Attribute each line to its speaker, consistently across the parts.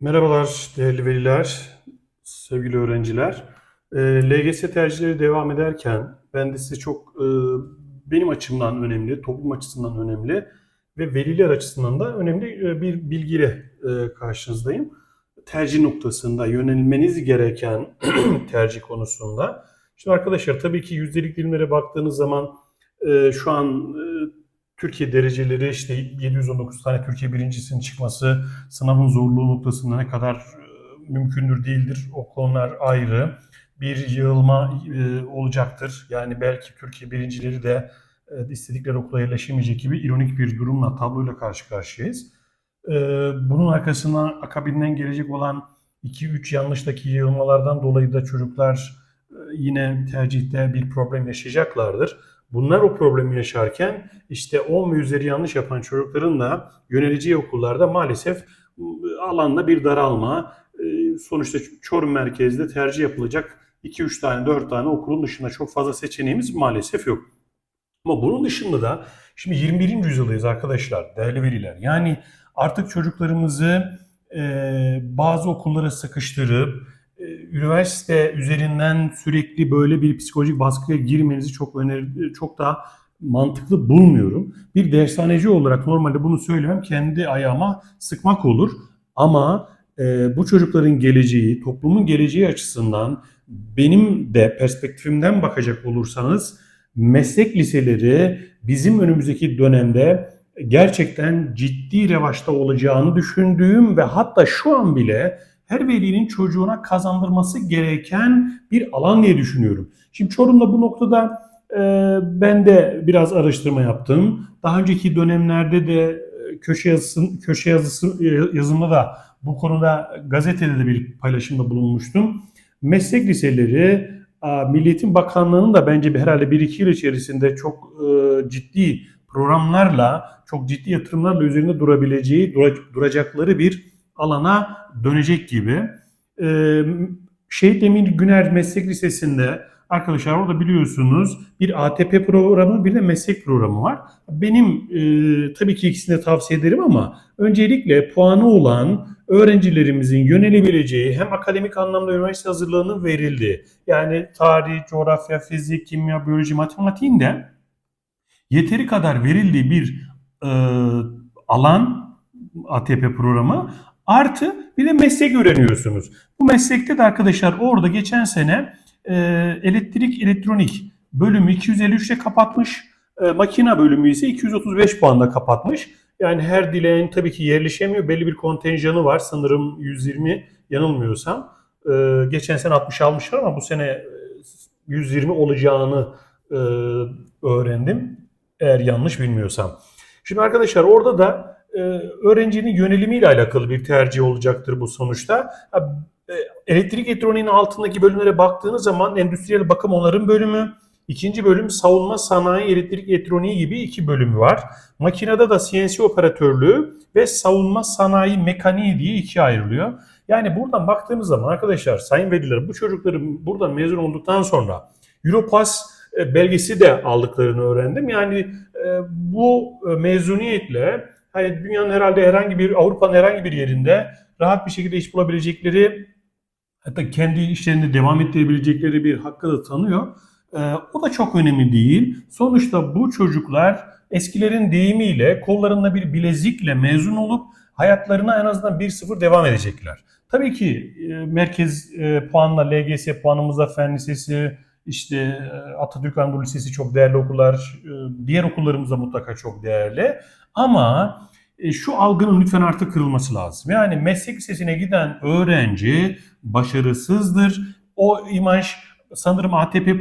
Speaker 1: Merhabalar değerli veliler, sevgili öğrenciler. Ee, LGS tercihleri devam ederken ben de size çok e, benim açımdan önemli, toplum açısından önemli ve veliler açısından da önemli e, bir bilgiyle e, karşınızdayım. Tercih noktasında yönelmeniz gereken tercih konusunda. Şimdi arkadaşlar tabii ki yüzdelik dilimlere baktığınız zaman şu an Türkiye dereceleri işte 719 tane Türkiye birincisinin çıkması sınavın zorluğu noktasında ne kadar e, mümkündür değildir o konular ayrı. Bir yığılma e, olacaktır. Yani belki Türkiye birincileri de e, istedikleri okula yerleşemeyecek gibi ironik bir durumla, tabloyla karşı karşıyayız. Bunun arkasından akabinden gelecek olan 2-3 yanlıştaki yığılmalardan dolayı da çocuklar yine tercihte bir problem yaşayacaklardır. Bunlar o problemi yaşarken işte 10 ve üzeri yanlış yapan çocukların da yöneleceği okullarda maalesef ıı, alanda bir daralma. Ee, Sonuçta Çorum merkezde tercih yapılacak 2-3 tane 4 tane okulun dışında çok fazla seçeneğimiz maalesef yok. Ama bunun dışında da şimdi 21. yüzyıldayız arkadaşlar, değerli veliler. Yani artık çocuklarımızı e, bazı okullara sıkıştırıp üniversite üzerinden sürekli böyle bir psikolojik baskıya girmenizi çok öner çok daha mantıklı bulmuyorum. Bir dershaneci olarak normalde bunu söylemem kendi ayağıma sıkmak olur. Ama e, bu çocukların geleceği, toplumun geleceği açısından benim de perspektifimden bakacak olursanız meslek liseleri bizim önümüzdeki dönemde gerçekten ciddi revaçta olacağını düşündüğüm ve hatta şu an bile her velinin çocuğuna kazandırması gereken bir alan diye düşünüyorum. Şimdi Çorum'da bu noktada e, ben de biraz araştırma yaptım. Daha önceki dönemlerde de e, köşe yazısı, köşe yazısı yazımda da bu konuda gazetede de bir paylaşımda bulunmuştum. Meslek liseleri Milli Eğitim Bakanlığı'nın da bence bir herhalde bir iki yıl içerisinde çok e, ciddi programlarla, çok ciddi yatırımlarla üzerinde durabileceği, duracakları bir alana dönecek gibi. Ee, Şehit Emin Güner Meslek Lisesi'nde arkadaşlar orada biliyorsunuz bir ATP programı bir de meslek programı var. Benim e, tabii ki ikisini de tavsiye ederim ama öncelikle puanı olan öğrencilerimizin yönelebileceği hem akademik anlamda üniversite hazırlığının verildiği yani tarih, coğrafya, fizik, kimya, biyoloji, matematiğin de yeteri kadar verildiği bir e, alan ATP programı Artı bir de meslek öğreniyorsunuz. Bu meslekte de arkadaşlar orada geçen sene e, elektrik elektronik bölümü 253'te kapatmış. E, makina bölümü ise 235 puanda kapatmış. Yani her dileğin tabii ki yerleşemiyor. Belli bir kontenjanı var. Sanırım 120 yanılmıyorsam. E, geçen sene 60 almışlar ama bu sene 120 olacağını e, öğrendim. Eğer yanlış bilmiyorsam. Şimdi arkadaşlar orada da e, öğrencinin yönelimiyle alakalı bir tercih olacaktır bu sonuçta. E, elektrik elektroniğinin altındaki bölümlere baktığınız zaman endüstriyel bakım onarım bölümü, ikinci bölüm savunma sanayi elektrik elektroniği gibi iki bölümü var. Makinede da CNC operatörlüğü ve savunma sanayi mekaniği diye ikiye ayrılıyor. Yani buradan baktığımız zaman arkadaşlar sayın veliler bu çocukların buradan mezun olduktan sonra Europass e, belgesi de aldıklarını öğrendim. Yani bu mezuniyetle hani dünyanın herhalde herhangi bir Avrupa'nın herhangi bir yerinde rahat bir şekilde iş bulabilecekleri hatta kendi işlerinde devam ettirebilecekleri bir hakkı da tanıyor. Ee, o da çok önemli değil. Sonuçta bu çocuklar eskilerin deyimiyle kollarında bir bilezikle mezun olup hayatlarına en azından 1-0 devam edecekler. Tabii ki e, merkez e, puanla LGS puanımızda Fen Lisesi, işte e, Atatürk Anadolu Lisesi çok değerli okullar, e, diğer okullarımız da mutlaka çok değerli. Ama e, şu algının lütfen artık kırılması lazım. Yani meslek lisesine giden öğrenci başarısızdır. O imaj sanırım ATP e,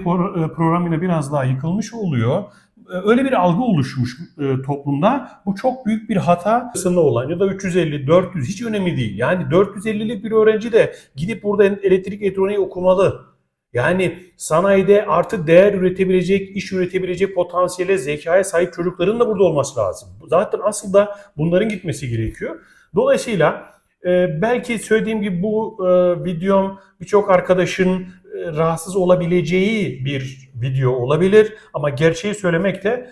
Speaker 1: programıyla biraz daha yıkılmış oluyor. E, öyle bir algı oluşmuş toplumda. Bu çok büyük bir hata sınırı olan ya da 350, 400 hiç önemli değil. Yani 450'lik bir öğrenci de gidip burada elektrik elektroniği okumalı. Yani sanayide artık değer üretebilecek, iş üretebilecek potansiyele, zekaya sahip çocukların da burada olması lazım. Zaten asıl da bunların gitmesi gerekiyor. Dolayısıyla e, belki söylediğim gibi bu e, videom birçok arkadaşın e, rahatsız olabileceği bir video olabilir. Ama gerçeği söylemek de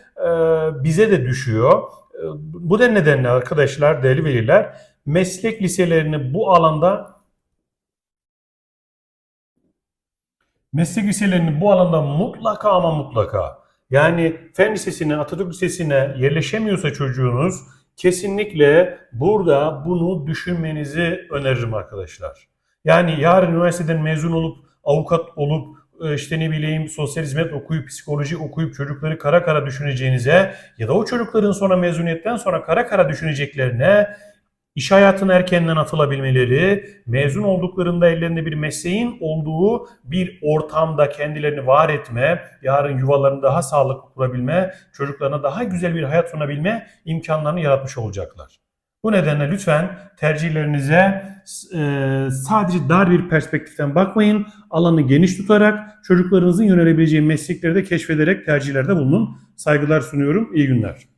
Speaker 1: bize de düşüyor. Bu da nedenle arkadaşlar, değerli veliler, meslek liselerini bu alanda meslek liselerini bu alanda mutlaka ama mutlaka yani Fen Lisesi'ne, Atatürk Lisesi'ne yerleşemiyorsa çocuğunuz kesinlikle burada bunu düşünmenizi öneririm arkadaşlar. Yani yarın üniversiteden mezun olup avukat olup e, işte ne bileyim sosyal hizmet okuyup psikoloji okuyup çocukları kara kara düşüneceğinize ya da o çocukların sonra mezuniyetten sonra kara kara düşüneceklerine iş hayatına erkenden atılabilmeleri, mezun olduklarında ellerinde bir mesleğin olduğu bir ortamda kendilerini var etme, yarın yuvalarını daha sağlıklı kurabilme, çocuklarına daha güzel bir hayat sunabilme imkanlarını yaratmış olacaklar. Bu nedenle lütfen tercihlerinize e, sadece dar bir perspektiften bakmayın. Alanı geniş tutarak çocuklarınızın yönelebileceği meslekleri de keşfederek tercihlerde bulunun. Saygılar sunuyorum. İyi günler.